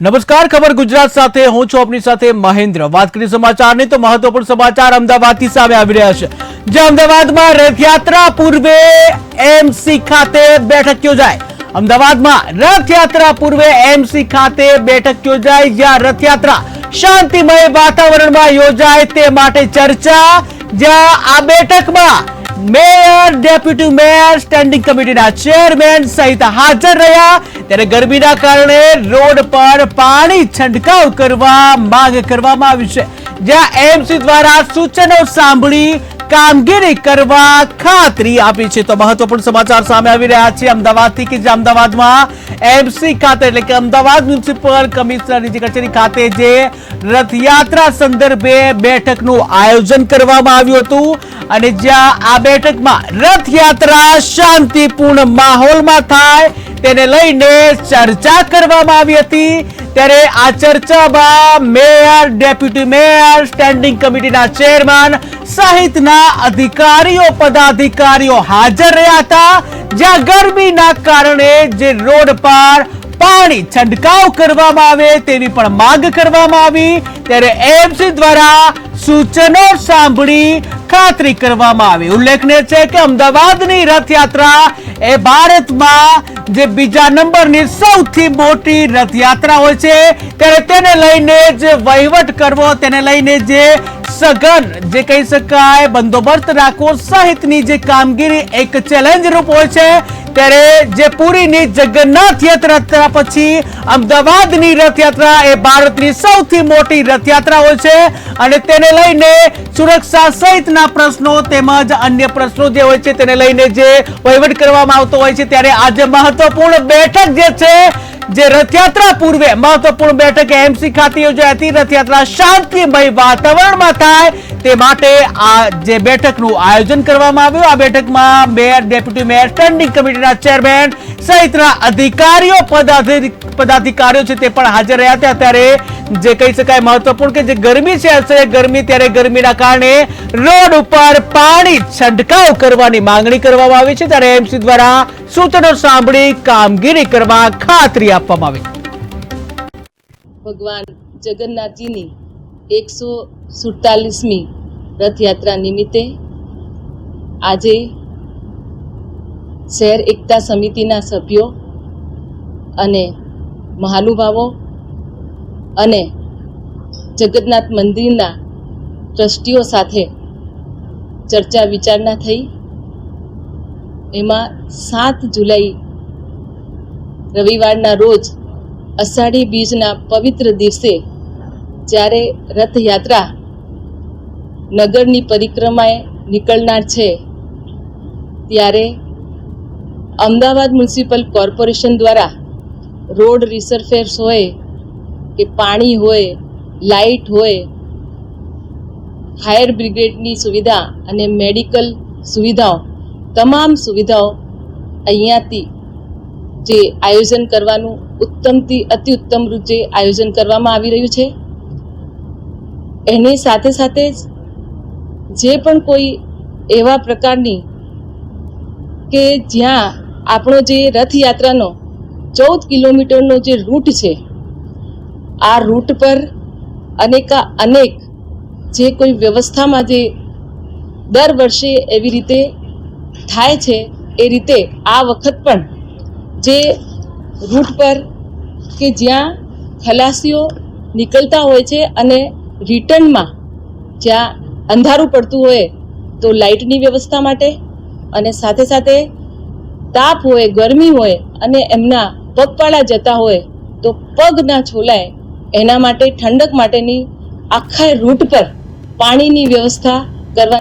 નમસ્કાર, ખબર ગુજરાત સાથે. હું છું આપની સાથે મહેન્દ્ર. વાત કરી સમાચારની તો મહત્વપૂર્ણ સમાચાર અમદાવાદથી સામે આવી રહ્યા છે. જે અમદાવાદમાં રથયાત્રા પૂર્વે એમસી ખાતે બેઠક યોજાય. અમદાવાદમાં રથયાત્રા પૂર્વે એમસી ખાતે બેઠક યોજાય, જ્યાં રથયાત્રા શાંતિમય વાતાવરણમાં યોજાય તે માટે ચર્ચા, જ્યાં આ બેઠકમાં મેયર, ડેપ્યુટી મેયર સ્ટેન્ડિંગ કમિટીના ચેરમેન સહિત હાજર રહ્યા. ત્યારે ગરમીના કારણે રોડ પર પાણી છંટકાવ કરવા માંગ કરવામાં આવી છે. જ્યાં એમસી દ્વારા સૂચનો સાંભળી કામગીરી કરવા ખાતરી આપી છે. તો મહત્વપૂર્ણ સમાચાર સામે આવી રહ્યા છે અમદાવાદથી કે જે અમદાવાદમાં એમસી ખાતે, એટલે કે અમદાવાદ મ્યુનિસિપલ કમિશનરની જે કચેરી ખાતે જે રથયાત્રા સંદર્ભે બેઠકનું આયોજન કરવામાં આવ્યું હતું. અને જ્યાં આ બેઠકમાં રથયાત્રા શાંતિપૂર્ણ માહોલમાં થાય તેને લઈને ચર્ચા કરવામાં આવી હતી. ત્યારે આ ચર્ચામાં મેયર, ડેપ્યુટી મેયર, સ્ટેન્ડિંગ કમિટીના ચેરમેન સહિતના અધિકારીઓ, પદાધિકારીઓ હાજર રહ્યા હતા. જ્યાં ગરમીના કારણે જે રોડ પર પાણી છંટકાવ કરવામાં આવે તેવી પણ માંગ કરવામાં આવી, ત્યારે એમસી દ્વારા સૂચનો સાંભળી ખાતરી કરવામાં આવી. ઉલ્લેખનીય છે કે અમદાવાદની રથયાત્રા એ ભારતમાં જે બીજા નંબરની સૌથી મોટી રથયાત્રા હોય છે, ત્યારે તેને લઈને જે વહીવટ કરવો, તેને લઈને જે સઘન જે કહી શકાય બંદોબસ્ત રાખવો સહિતની જે કામગીરી એક ચેલેન્જ રૂપ હોય છે ત્યારે જે પુરીની જગન્નાથ યાત્રા પછી અમદાવાદની રથયાત્રા એ ભારતની સૌથી મોટી રથયાત્રા હોય છે. અને તેને લઈને સુરક્ષા સહિતના પ્રશ્નો તેમજ અન્ય પ્રશ્નો જે હોય છે તેને લઈને જે વહીવટ કરવામાં આવતો હોય છે ત્યારે આજે મહત્વપૂર્ણ બેઠક જે છે, જે રથયાત્રા પૂર્વે મહત્વપૂર્ણ બેઠક એમસી ખાતે યોજાઈ હતી. રથયાત્રા શાંતિમય વાતાવરણમાં થાય તે માટે આ જે બેઠકનું આયોજન કરવામાં આવ્યું, આ બેઠકમાં મેયર, ડેપ્યુટી મેયર, સ્ટેન્ડિંગ કમિટીના ચેરમેન સહિતના અધિકારીઓ, પદાધિ- પદાધિકારીઓ છે તે પણ હાજર રહ્યા હતા. ત્યારે જે કહી શકાય મહત્વપૂર્ણ કે જે ગરમી છે ગરમી, ત્યારે ગરમીના કારણે રોડ ઉપર પાણી છંટકાવ કરવાની માંગણી કરવામાં આવી છે. ત્યારે એમસી દ્વારા સૂચનો સાંભળી કામગીરી કરવા ખાતરી આપવામાં આવી. ભગવાન જગન્નાથજીની એકસો સુડતાલીસમી રથયાત્રા નિમિત્તે આજે શહેર એકતા સમિતિના સભ્યો અને મહાનુભાવો અને જગન્નાથ મંદિરના ટ્રસ્ટીઓ સાથે ચર્ચા વિચારણા થઈ. એમાં સાત જુલાઈ રવિવારના રોજ અષાઢી બીજના પવિત્ર દિવસે જ્યારે રથયાત્રા નગરની પરિક્રમાએ નીકળનાર છે, ત્યારે અમદાવાદ મ્યુનિસિપલ કોર્પોરેશન દ્વારા રોડ રિસરફેસ હોય કે પાણી હોય, લાઇટ હોય, ફાયર બ્રિગેડની સુવિધા અને મેડિકલ સુવિધાઓ, તમામ સુવિધાઓ અહીંયાથી જે આયોજન કરવાનું ઉત્તમથી અતિ ઉત્તમ રૂપે આયોજન કરવામાં આવી રહ્યું છે. એની સાથે સાથે જ જે પણ કોઈ એવા પ્રકારની કે જ્યાં આપણો જે રથયાત્રાનો ચૌદ કિલોમીટરનો જે રૂટ છે, આ રૂટ પર અનેકા અનેક જે કોઈ વ્યવસ્થામાં જે દર વર્ષે એવી રીતે થાય છે, એ રીતે આ વખત પણ જે રૂટ પર કે જ્યાં ખલાસીઓ નીકળતા હોય છે અને રિટર્નમાં જ્યાં અંધારું પડતું હોય તો લાઇટની વ્યવસ્થા માટે અને સાથે સાથે તાપ હોય, ગરમી હોય અને એમના પગપાળા જતા હોય તો પગ ના છોલાય એના માટે ઠંડક માટેની આખા રૂટ પર પાણીની વ્યવસ્થા કરવા